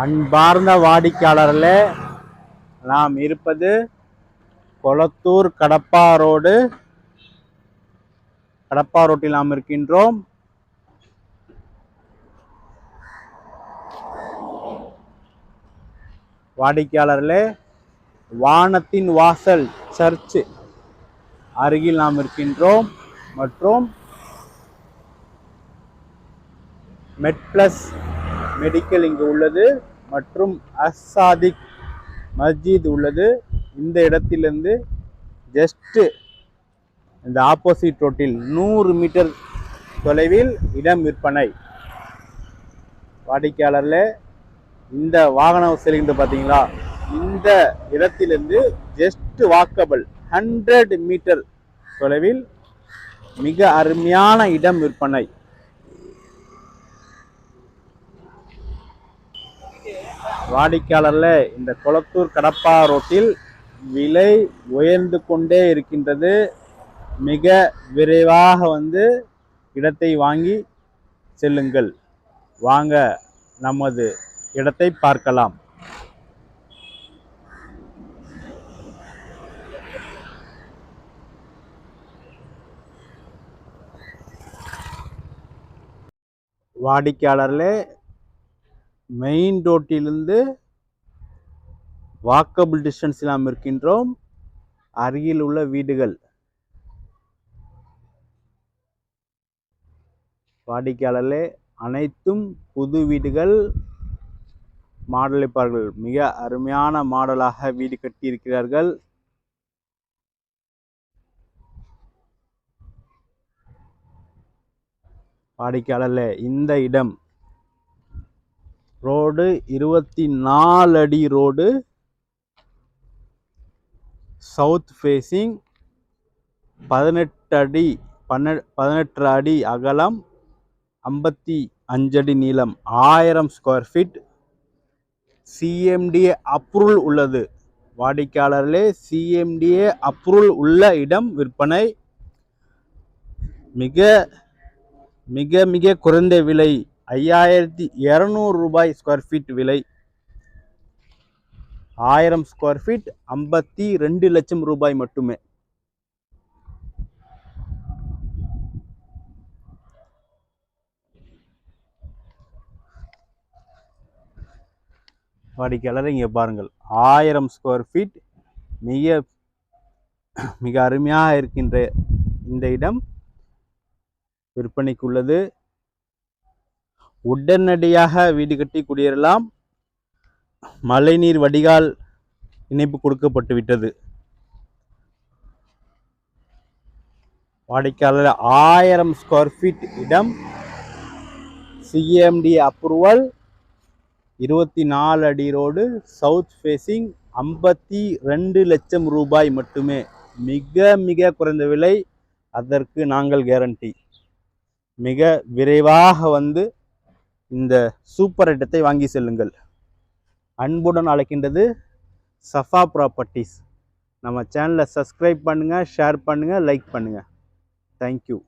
அன்பார்ந்த வாடிக்கையாளர்களே நாம் இருப்பது கொளத்தூர் கடப்பா ரோடு கடப்பா ரோட்டில் நாம் இருக்கின்றோம். வாடிக்கையாளர்களே வானத்தின் வாசல் சர்ச்சு அருகில் நாம் இருக்கின்றோம். மற்றும் மெட் பிளஸ் மெடிக்கல் இங்கு உள்ளது மற்றும் அசாதிக் மஸ்ஜித் உள்ளது. இந்த இடத்திலிருந்து ஜஸ்ட்டு இந்த ஆப்போசிட் ரோட்டில் நூறு மீட்டர் தொலைவில் இடம் விற்பனை. வாடிக்கையாளரில் இந்த வாகனம் செல்கின்ற பார்த்தீங்களா? இந்த இடத்திலிருந்து ஜஸ்ட் வாக்கபிள் ஹண்ட்ரட் மீட்டர் தொலைவில் மிக அருமையான இடம் விற்பனை. வாடிக்கையாளர்ல இந்த கொளத்தூர் கடப்பா ரோட்டில் விலை உயர்ந்து கொண்டே இருக்கின்றது. மிக விரைவாக வந்து இடத்தை வாங்கி செல்லுங்கள். வாங்க நமது இடத்தை பார்க்கலாம். வாடிக்கையாளர்களே மெயின் ரோட்டிலிருந்து வாக்கபிள் டிஸ்டன்ஸில் நாம் இருக்கின்றோம். அருகில் உள்ள வீடுகள். வாடிக்கையாளர்களே அனைத்தும் புது வீடுகள். மாடலிப்பார்கள் மிக அருமையான மாடலாக வீடு கட்டியிருக்கிறார்கள். வாடிக்கையாளர்களே இந்த இடம் ரோடு இருபத்தி நாலு அடி ரோடு சவுத் ஃபேஸிங் பதினெட்டு அடி பன்ன பதினெட்டு அடி அகலம் ஐம்பத்தி அஞ்சடி நீளம் ஆயிரம் ஸ்கொயர் ஃபீட் சிஎம்டிஏ அப்ரூவல் உள்ளது. வாடிக்கையாளர்களே சிஎம்டிஏ அப்ரூவல் உள்ள இடம் விற்பனை. மிக மிக மிக குறைந்த விலை ஐயாயிரத்தி இரநூறு ரூபாய் ஸ்கொயர் ஃபீட் விலை. ஆயிரம் ஸ்கொயர் ஃபீட் ஐம்பத்தி ரெண்டு லட்சம் ரூபாய் மட்டுமே. வாடிக்கையாளர் இங்கே பாருங்கள். ஆயிரம் ஸ்கொயர் ஃபீட் மிக மிக அருமையாக இருக்கின்ற இந்த இடம் விற்பனைக்குள்ளது உடனடியாக வீடு கட்டி குடியேறலாம். மழைநீர் வடிகால் இணைப்பு கொடுக்கப்பட்டுவிட்டது வாடிக்கையாளர் ஆயிரம் ஸ்கொயர் ஃபீட் இடம். சிஎம்டி அப்ரூவல் இருபத்தி நாலு அடி ரோடு சவுத் ஃபேஸிங் ஐம்பத்தி ரெண்டு லட்சம் ரூபாய் மட்டுமே. மிக மிக குறைந்த விலை. அதற்கு நாங்கள் கேரண்டி மிக விரைவாக வந்து இந்த சூப்பர் ஐட்டத்தை வாங்கி செல்லுங்கள். அன்புடன் அழைக்கின்றது சஃபா ப்ராப்பர்ட்டிஸ் நம்ம சேனலை சப்ஸ்கிரைப் பண்ணுங்கள் ஷேர் பண்ணுங்கள் லைக் பண்ணுங்கள் தேங்க்யூ